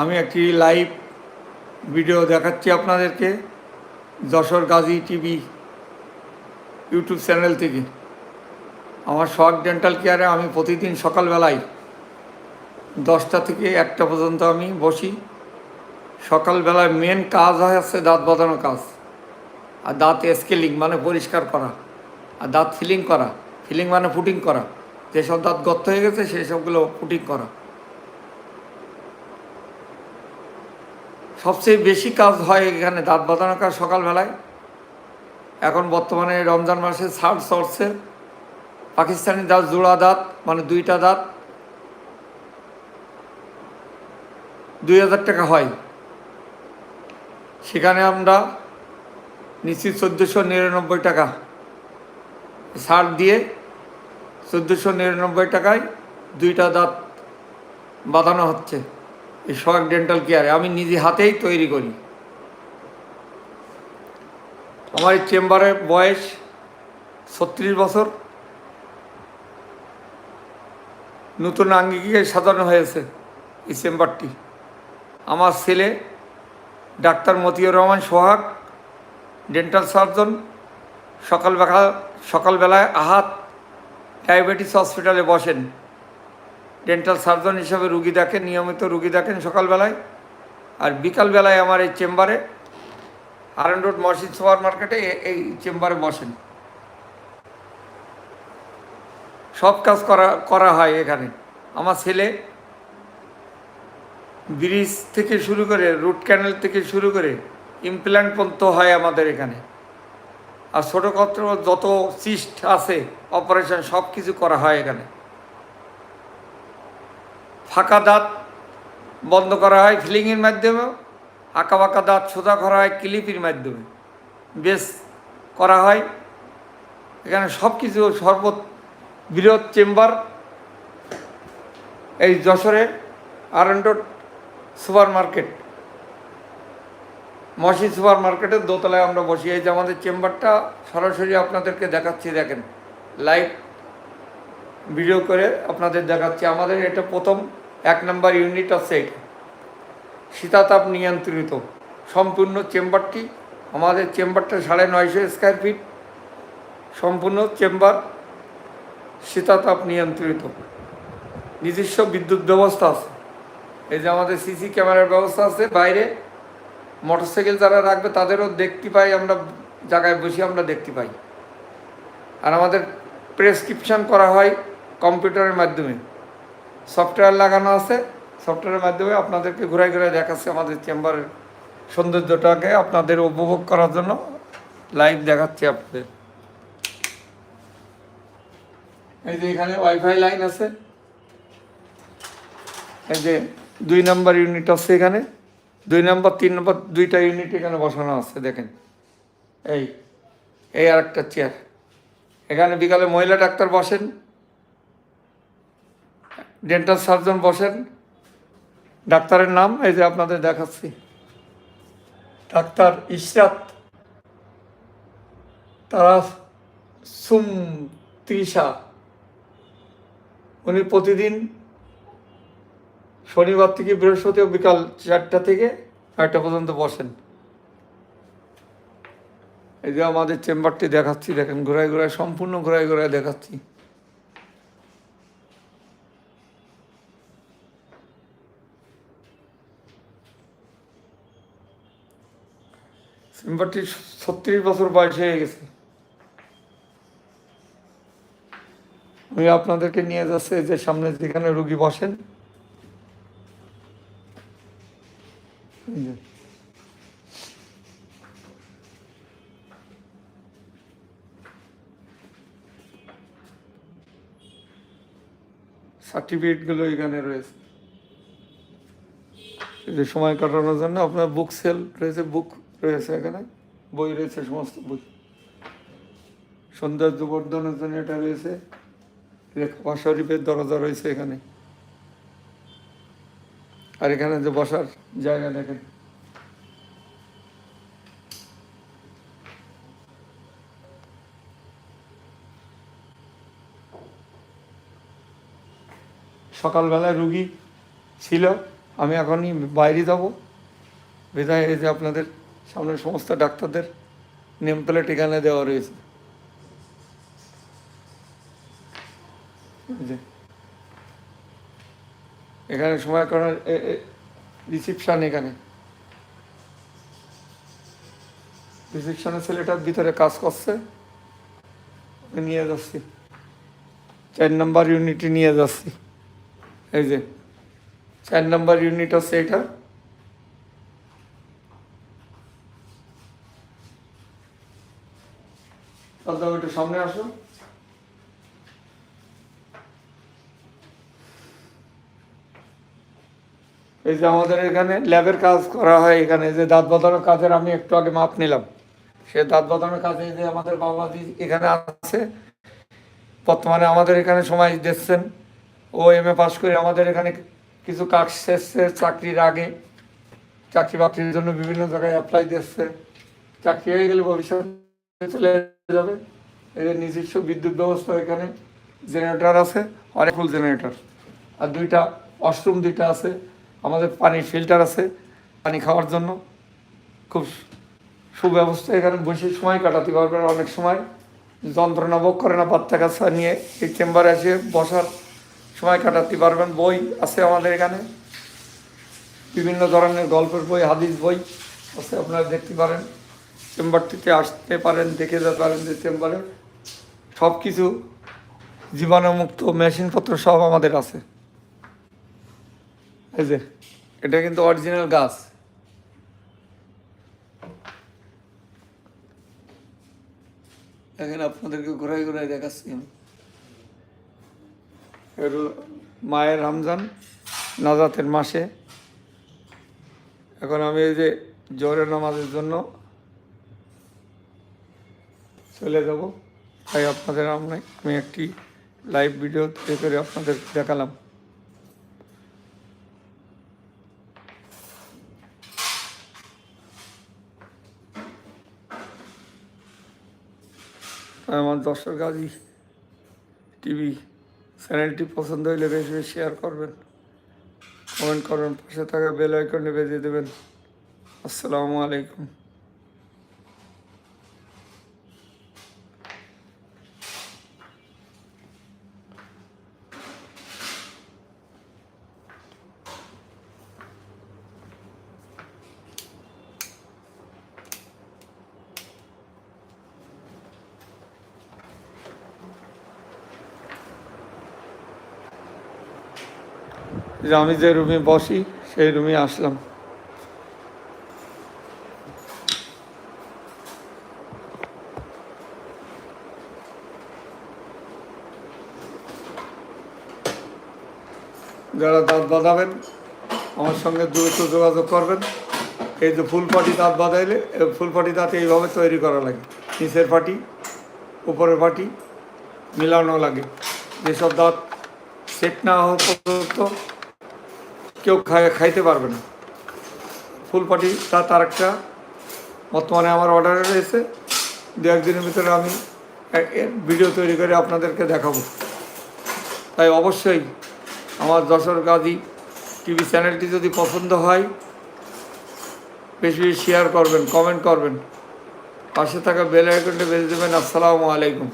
আমি একটি live video দেখাচ্ছি আপনাদেরকে Jessore Gazi TV YouTube channel থেকে। আমার শখ ডেন্টাল কেয়ারে আমি প্রতিদিন সকালবেলায় দশটা থেকে একটা পর্যন্ত আমি বসি। সকালবেলায় মেন কাজ হয় হচ্ছে দাঁত বাঁধানো কাজ। আর দাঁত স্কেলিং মানে পরিষ্কার করা। আর দাঁত ফিলিং করা। ফিলিং মানে ফুটিং করা। যেসব দাঁত গর্ত হয়ে গেছে সেই সবগুলো ফুটিং করা। সবচেয়ে বেশি কাজ হয় এখানে দাঁত বাঁধানো কাজ সকালবেলায়। এখন বর্তমানে রমজান মাসে ছাড় চড়ছে। পাকিস্তানি দাঁত, জোড়া দাঁত মানে দুইটা দাঁত। দুই হাজার টাকা হয়। সেখানে আমরা নিচ্ছি চোদ্দোশো নিরানব্বই টাকা। ছাড় দিয়ে চোদ্দোশো নিরানব্বই টাকায় দুইটা দাঁত বাঁধানো হচ্ছে। এই সোহাগ ডেন্টাল কেয়ারে আমি নিজে হাতেই তৈরি করি। আমার এই চেম্বারের বয়স ছত্রিশ বছর। নতুন আঙ্গিকে সাজানো হয়েছে এই চেম্বারটি। আমার ছেলে doctor Motiur Rahman Sohag dental surgeon সকালবেলা সকালবেলায় আহাত ডায়াবেটিস হসপিটালে বসেন। ডেন্টাল সার্জন হিসাবে রুগী দেখেন, নিয়মিত রুগী দেখেন সকালবেলায়। আর বিকালবেলায় আমার এই চেম্বারে আরএন রোড মসজিদ সুপার মার্কেটে এই চেম্বারে বসেন। সব কাজ করা করা হয় এখানে। আমার ছেলে ব্রিজ থেকে শুরু করে, রুট ক্যানেল থেকে শুরু করে ইমপ্ল্যান্ট পর্যন্ত হয় আমাদের এখানে। আর ছোটোখাটো যত সিস্ট আছে অপারেশন সব কিছু করা হয় এখানে। ফাঁকা দাঁত বন্ধ করা হয় ফিলিংয়ের মাধ্যমেও আঁকা বাঁকা দাঁত সোজা করা হয় ক্লিপির মাধ্যমে। বেশ করা হয়। এখানে সব কিছু সর্বত বৃহৎ চেম্বার এই যশোরে আর সুপার মার্কেট মসি সুপার মার্কেটের দোতলায় আমরা বসি। এই যে আমাদের চেম্বারটা, সরাসরি আপনাদেরকে দেখাচ্ছি, দেখেন। লাইভ ভিডিও করে আপনাদের দেখাচ্ছি। আমাদের এটা প্রথম এক নম্বর ইউনিট আছে শীতাতাপ নিয়ন্ত্রিত। সম্পূর্ণ চেম্বারটি আমাদের চেম্বারটা সাড়ে নয়শো স্কোয়ার ফিট সম্পূর্ণ চেম্বার শীতাতাপ নিয়ন্ত্রিত। নিজস্ব বিদ্যুৎ ব্যবস্থা আছে। এই যে আমাদের সিসি ক্যামেরার ব্যবস্থা আছে। বাইরে মোটরসাইকেল যারা রাখবে, তাদেরও দেখতে পাই আমরা, জায়গায় বসে আমরা দেখতে পাই। আর আমাদের প্রেসক্রিপশন করা হয় কম্পিউটারের মাধ্যমে। সফটওয়্যার লাগানো আছে। সফটওয়্যারের মাধ্যমে আপনাদেরকে ঘুরাই ঘুরাই দেখাচ্ছে আমাদের চেম্বারের সৌন্দর্যটাকে আপনাদের উপভোগ করার জন্য। লাইভ দেখাচ্ছি আপনাদের। এই যে এখানে ওয়াইফাই লাইন আছে। এই যে দুই নম্বর ইউনিট আছে এখানে। দুই নম্বর তিন নম্বর দুইটা ইউনিট এখানে বসানো আছে, দেখেন। এই এই আর একটা চেয়ার এখানে বিকালে মহিলা ডাক্তার বসেন। ডেন্টাল সার্জন বসেন। ডাক্তারের নাম, এই যে আপনাদের দেখাচ্ছি। ডাক্তার ইশরাত তারা সুম তৃষা উনি প্রতিদিন শনিবার থেকে বৃহস্পতি বিকাল চারটা থেকে একটা পর্যন্ত বসেন। এই যে আমাদের চেম্বারটি দেখাচ্ছি, দেখেন, ঘোরায় ঘোরায়, সম্পূর্ণ ঘোরায় ঘোরায় দেখাচ্ছি। ছত্রিশ বছর বয়স হয়ে গেছে। আমি আপনাদেরকে নিয়ে যাচ্ছে যে সামনে যেখানে রুগী বসেন। সার্টিফিকেটগুলো এখানে রয়েছে। সময় কাটানোর জন্য আপনার বুক সেল রয়েছে, বুক রয়েছে এখানে, বই রয়েছে, সমস্ত বই। সৌন্দর্য বর্ধনের জন্য এটা রয়েছে, লেখা শরীফের দরজা রয়েছে এখানে। আর এখানে যে বসার জায়গা দেখেন। সকালবেলায় রুগী ছিল, আমি এখনই বাইরে যাব। বিধায় এই যে আপনাদের সামনে সমস্ত ডাক্তারদের নেম প্লেট এখানে দেওয়া রয়েছে। এখানে সময় করার রিসিপশান এখানে। রিসিপশনের ছেলেটার ভিতরে কাজ করছে। নিয়ে যাচ্ছি। চার নম্বর ইউনিটে নিয়ে যাচ্ছি। এই যে, চার নম্বর ইউনিট হচ্ছে এটা দাদা একটু সামনে আসুন এই যে আমাদের এখানে ল্যাবের কাজ করা হয় এখানে, যে দাঁত বাঁধানোর কাজের আমি একটু আগে মাপ নিলাম। সে দাঁত বাঁধানোর কাজে যে আমাদের বাবাজি এখানে আছে, বর্তমানে আমাদের এখানে সময় দিচ্ছেন। ও এম এ পাশ করে আমাদের এখানে কিছু কাজ শেষে চাকরির আগে চাকরি বাকরির জন্য বিভিন্ন জায়গায় অ্যাপ্লাই দিচ্ছে। চাকরি হয়ে গেলে ভবিষ্যতে চলে যাবে। এদের নিজস্ব বিদ্যুৎ ব্যবস্থা এখানে জেনারেটর আছে, অনেক ফুল জেনারেটর আর দুইটা ওয়াশরুম দুইটা আছে, আমাদের পানির ফিল্টার আছে পানি খাওয়ার জন্য। খুব সুব্যবস্থা এখানে, বসে সময় কাটাতে পারবেন অনেক সময়। যন্ত্রণা ভোগ করে না বাচ্চা কাচ্চা নিয়ে এই চেম্বারে এসে বসার সময় কাটাতে পারবেন। বই আছে আমাদের এখানে। বিভিন্ন ধরনের গল্পের বই, হাদিস বই আছে, আপনারা দেখতে পারেন। চেম্বারটিতে আসতে পারেন, দেখে যেতে পারেন যে চেম্বারে সব কিছু জীবাণুমুক্ত মেশিনপত্র সব আমাদের আছে। এই যে, এটা কিন্তু অরিজিনাল গাছ। এখানে আপনাদেরকে ঘুরাই ঘুরাই দেখাচ্ছি। এর মায়ের রমজান, নাজাতের মাসে। এখন আমি এই যে জোরের নামাজের জন্য চলে যাব। তাই আপনাদের আমি একটি লাইভ ভিডিও তৈরি করে আপনাদের দেখালাম। আমার দর্শক গাজী টিভি চ্যানেলটি পছন্দ হলে বেশি বেশি শেয়ার করবেন। কমেন্ট করবেন, পাশে থাকা বেল আইকনে বেজে দেবেন। আসসালামু আলাইকুম। যে আমি যে রুমে বসি, সেই রুমে আসলাম। যারা দাঁত বাঁধাবেন, আমার সঙ্গে দ্রুত যোগাযোগ করবেন। এই যে ফুল পাটি দাঁত বাঁধাইলে ফুল পাটি দাঁত এইভাবে তৈরি করা লাগে। নিচের পাটি, উপরের পাটি মিলানো লাগে। যেসব দাঁত সেট না হওয়া পর্যন্ত কেউ খাই খাইতে পারবে না। ফুল পাটি দাঁত আর একটা। বর্তমানে আমার অর্ডারে রয়েছে। দু, একদিনের ভিতরে আমি ভিডিও তৈরি করে আপনাদেরকে দেখাবো। তাই অবশ্যই আমার যশোর গাজী টিভি চ্যানেলটি যদি পছন্দ হয়, বেশি বেশি শেয়ার করবেন কমেন্ট করবেন। পাশে থাকা বেল আইকনটা বেজে দেবেন। আসসালামু আলাইকুম।